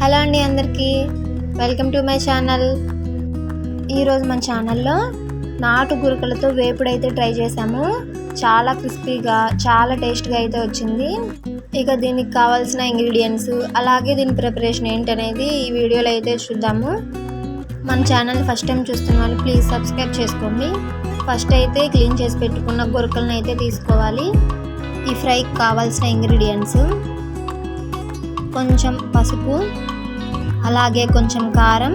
Hello అండి అందరికీ. Welcome to my channel. ఈరోజు మన ఛానల్లో నాటు గురకలతో వేపుడైతే ట్రై చేసాము చాలా క్రిస్పీగా చాలా టేస్ట్గా అయితే వచ్చింది. ఇక దీనికి కావాల్సిన ఇంగ్రీడియంట్స్ అలాగే దీని ప్రిపరేషన్ ఏంటనేది ఈ వీడియోలో అయితే చూద్దాము. మన ఛానల్ ఫస్ట్ టైం చూస్తున్న వాళ్ళు ప్లీజ్ సబ్స్క్రైబ్ చేసుకోండి. ఫస్ట్ అయితే క్లీన్ చేసి పెట్టుకున్న గురకలను అయితే తీసుకోవాలి. ఈ ఫ్రైకి కావాల్సిన ఇంగ్రీడియంట్స్. కొంచెం పసుపు అలాగే కొంచెం కారం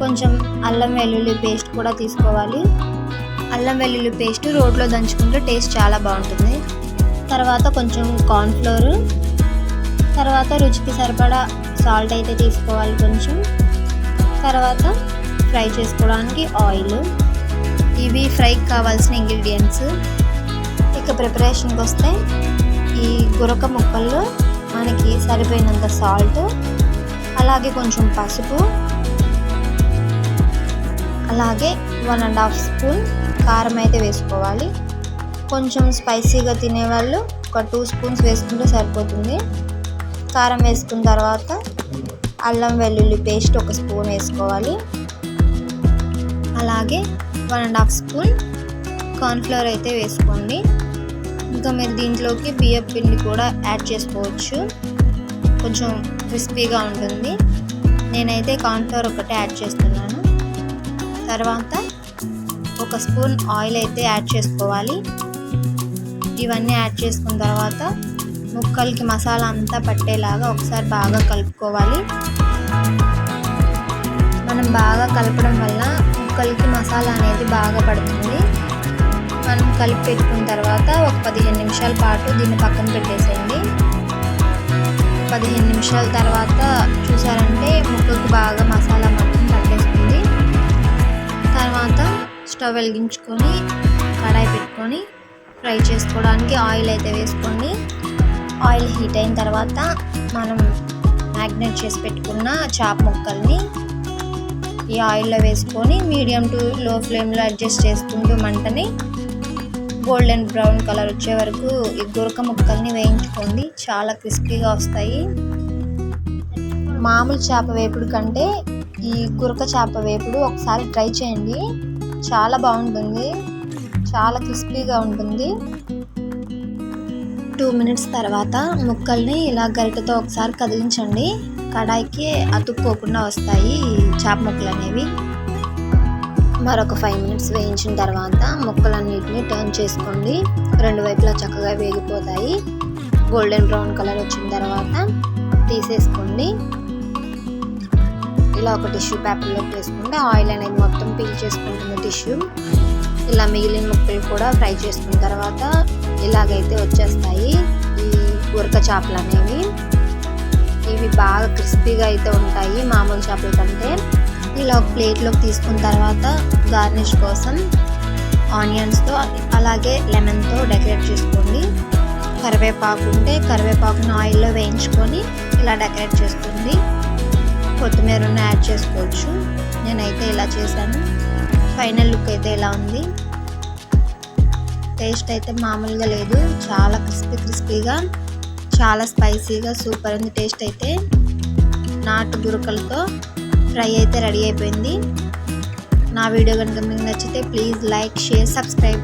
కొంచెం అల్లం వెల్లుల్లి పేస్ట్ కూడా తీసుకోవాలి. అల్లం వెల్లుల్లి పేస్ట్ రోడ్లో దంచుకుంటే టేస్ట్ చాలా బాగుంటుంది. తర్వాత కొంచెం కార్న్ఫ్లోర్ తర్వాత రుచికి సరిపడా సాల్ట్ అయితే తీసుకోవాలి కొంచెం. తర్వాత ఫ్రై చేసుకోవడానికి ఆయిల్ ఇవి ఫ్రైకి కావాల్సిన ఇంగ్రీడియంట్స్ ఇక ప్రిపరేషన్కి వస్తే ఈ గురక ముక్కల్లో మనకి సరిపోయినంత సాల్ట్ అలాగే కొంచెం పసుపు అలాగే వన్ అండ్ హాఫ్ స్పూన్ కారం అయితే వేసుకోవాలి. కొంచెం స్పైసీగా తినేవాళ్ళు ఒక టూ స్పూన్స్ వేసుకుంటే సరిపోతుంది. కారం వేసుకున్న తర్వాత అల్లం వెల్లుల్లి పేస్ట్ ఒక స్పూన్ వేసుకోవాలి. అలాగే one and half spoon cornflour అయితే వేసుకోండి. ఇంకా మీరు దీంట్లోకి బియ్యం పిండి కూడా యాడ్ చేసుకోవచ్చు. కొంచెం క్రిస్పీగా ఉంటుంది. నేనైతే కార్న్ఫ్లవర్ ఒకటి యాడ్ చేస్తున్నాను. తర్వాత ఒక స్పూన్ ఆయిల్ అయితే యాడ్ చేసుకోవాలి. ఇవన్నీ యాడ్ చేసుకున్న తర్వాత ముక్కలకి మసాలా అంతా పట్టేలాగా ఒకసారి బాగా కలుపుకోవాలి. మనం బాగా కలపడం వల్ల ముక్కలకి మసాలా అనేది బాగా పడుతుంది. మనం కలిపి పెట్టుకున్న తర్వాత ఒక పదిహేను నిమిషాల పాటు దీన్ని పక్కన పెట్టేసేయండి. పదిహేను నిమిషాల తర్వాత చూసారంటే ముక్కకు బాగా మసాలా మొత్తం పట్టేస్తుంది. తర్వాత స్టవ్ వెలిగించుకొని కడాయి పెట్టుకొని ఫ్రై చేసుకోవడానికి ఆయిల్ అయితే వేసుకోండి. ఆయిల్ హీట్ అయిన తర్వాత మనం మ్యాగ్నేట్ చేసి పెట్టుకున్న చాప ముక్కల్ని ఈ ఆయిల్లో వేసుకొని మీడియం టు లో ఫ్లేమ్లో అడ్జస్ట్ చేసుకుంటూ మంటని గోల్డెన్ బ్రౌన్ కలర్ వచ్చే వరకు ఈ గురక ముక్కల్ని వేయించుకోండి. చాలా క్రిస్పీగా వస్తాయి. మామూలు చేప వేపుడు కంటే ఈ గురక చేప వేపుడు ఒకసారి ట్రై చేయండి. చాలా బాగుంటుంది. చాలా క్రిస్పీగా ఉంటుంది. టూ మినిట్స్ తర్వాత ముక్కల్ని ఇలా గరిటతో ఒకసారి కదిలించండి. కడాయికి అతుక్కోకుండా వస్తాయి చేప ముక్కలు అనేవి మరొక ఫైవ్ మినిట్స్ వేయించిన తర్వాత ముక్కలన్నిటిని టర్న్ చేసుకోండి. రెండు వైపులా చక్కగా వేగిపోతాయి. గోల్డెన్ బ్రౌన్ కలర్ వచ్చిన తర్వాత తీసేసుకోండి. ఇలా ఒక టిష్యూ పేపర్లోకి వేసుకుంటే ఆయిల్ అనేది మొత్తం పీల్ చేసుకుంటుంది టిష్యూ ఇలా మిగిలిన ముక్కలు కూడా ఫ్రై చేసుకున్న తర్వాత ఇలాగైతే వచ్చేస్తాయి. ఈ ఉరక చేపలు అనేవి. ఇవి బాగా క్రిస్పీగా అయితే ఉంటాయి మామూలు చేపల కంటే. ఇలా ఒక ప్లేట్లోకి తీసుకున్న తర్వాత గార్నిష్ కోసం ఆనియన్స్తో అలాగే లెమన్తో డెకరేట్ చేసుకోండి. కరివేపాకు ఉంటే కరివేపాకును ఆయిల్లో వేయించుకొని ఇలా డెకరేట్ చేసుకోండి. కొత్తిమీరను యాడ్ చేసుకోవచ్చు. నేనైతే ఇలా చేశాను. ఫైనల్ లుక్ అయితే ఇలా ఉంది. టేస్ట్ అయితే మామూలుగా లేదు. చాలా క్రిస్పీ క్రిస్పీగా చాలా స్పైసీగా సూపర్ ఉంది టేస్ట్ అయితే. నాటు గురకలతో ఫ్రై అయితే రెడీ అయిపోయింది. నా వీడియో కనుక మీకు నచ్చితే ప్లీజ్ లైక్ షేర్ సబ్స్క్రైబ్.